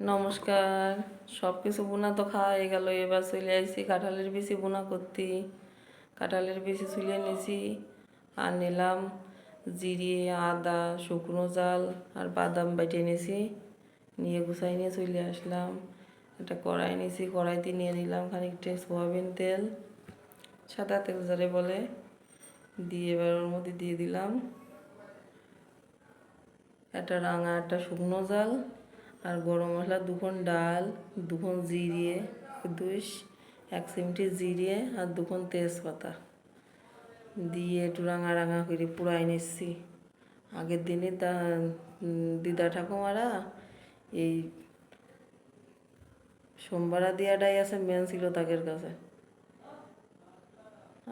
নমস্কার। সব কিছু বোনা তো খাওয়া হয়ে গেল, এবার চলে আসছি কাঁঠালের বিচি বোনা করতে। কাঁঠালের বিচি চুলিয়ে নিয়েছি আর নিলাম জিরে, আদা, শুকনো জাল আর বাদাম বেটে নিয়েছি নিয়ে গুছাই নিয়ে চলে আসলাম। একটা কড়াই নিয়েছি কড়াইতে নিয়ে নিলাম খানিকটা সোয়াবিন তেল, সাদা তেল যারে বলে। দিয়ে এবার ওর মধ্যে দিয়ে দিলাম একটা রাঙা, একটা শুকনো জাল আর গরম মশলা দুখন ডাল দুখন জিরিয়ে দুইশ, এক চিমটি জিরিয়ে আর দুখন তেজপাতা। দিয়ে একটু রাঙা রাঙা করে পুরাই নিচ্ছি। আগের দিনে তা দিদা ঠাকুমারা এই সোমবারা দিয়াটাই আছে মেন ছিল তাদের কাছে।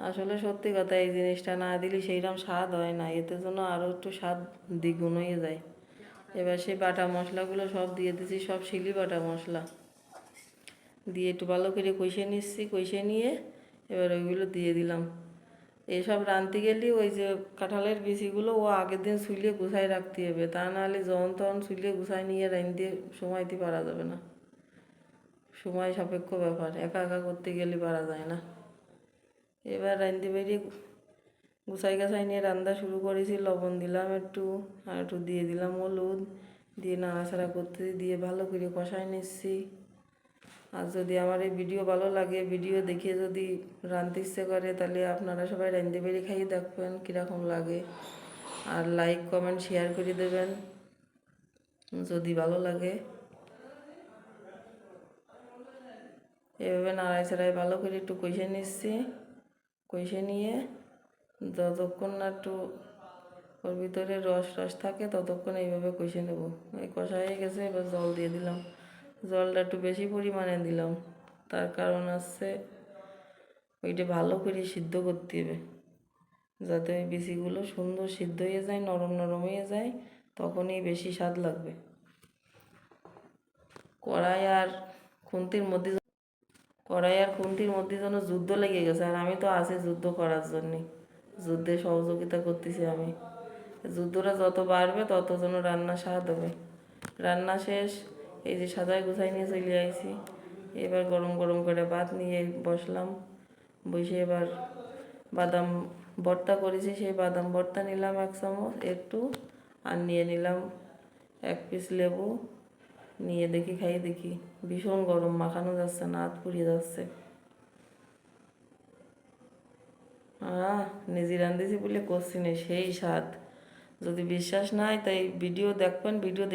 আসলে সত্যি কথা এই জিনিসটা না দিলে সেইরকম স্বাদ হয় না, এতে জন্য আরও একটু স্বাদ দ্বিগুণ হয়ে যায়। এবার সেই বাটা মশলাগুলো সব দিয়ে দিয়েছি, সব শিলি বাটা মশলা। দিয়ে একটু ভালো করে কষে নিচ্ছি কষে নিয়ে এবার ওইগুলো দিয়ে দিলাম। এসব রাঁধতে গেলে ওই যে কাঁঠালের বিচিগুলো ও আগের দিন শুলিয়ে গুছাই রাখতে হবে, তা নাহলে যখন তখন শুলিয়ে গুছাই নিয়ে রাঁধতে সময় দিতে পারা যাবে না। সময় সাপেক্ষ ব্যাপার, একা একা করতে গেলে পারা যায় না। এবার রাঁধতে বেরিয়ে গুছাই গাছাই নিয়ে রান্না শুরু করেছি, লবণ দিলাম একটু, আর একটু দিয়ে দিলাম হলুদ, দিয়ে নাড়াচাড়া করতে দিয়ে ভালো করে কষাই নিচ্ছি। আর যদি আমার এই ভিডিও ভালো লাগে, ভিডিও দেখে যদি রাঁধতে ইচ্ছে করে, তাহলে আপনারা সবাই রাঁধতে বেরিয়ে খাইয়ে দেখবেন কীরকম লাগে। আর লাইক কমেন্ট শেয়ার করে দেবেন যদি ভালো লাগে। এভাবে নাড়াই নাড়াচাড়ায় ভালো করে একটু কষে নিচ্ছি। কষে নিয়ে যতক্ষণ না একটু ওর ভিতরে রস রস থাকে, ততক্ষণ এইভাবে কষে নেব। এই কষা হয়ে গেছে, এবার জল দিয়ে দিলাম। জলটা একটু বেশি পরিমাণে দিলাম। তার কারণ হচ্ছে ওইটা ভালো করে সিদ্ধ করতে হবে। যাতে ওই বিচিগুলো সুন্দর সিদ্ধ হয়ে যায়, নরম নরম হয়ে যায়, তখনই বেশি স্বাদ লাগবে। কড়াই আর খুন্তির মধ্যে কড়াই আর খুন্তির মধ্যে যেন যুদ্ধ লেগে গেছে, আর আমি তো আছি যুদ্ধ করার জন্যে। যুদ্ধে সহযোগিতা করতেছি আমি। যুদ্ধটা যত বাড়বে, তত যেন রান্না স্বাদ হবে। রান্না শেষ, এই যে সাজায় গুছাই নিয়ে চলে আইছি। এবার গরম গরম করে ভাত নিয়ে বসলাম। বসে এবার বাদাম ভর্তা করেছি, সেই বাদাম ভর্তা নিলাম এক চামচ একটু আর নিয়ে নিলাম এক পিস লেবু। নিয়ে দেখি খাই দেখি। ভীষণ গরম, মাখানো যাচ্ছে না, হাত পুড়িয়ে যাচ্ছে। আহ, নিজে রান্ধেছি বলে করছি না, সেই স্বাদ। যদি বিশ্বাস নাই, তাই ভিডিও দেখবেন ভিডিও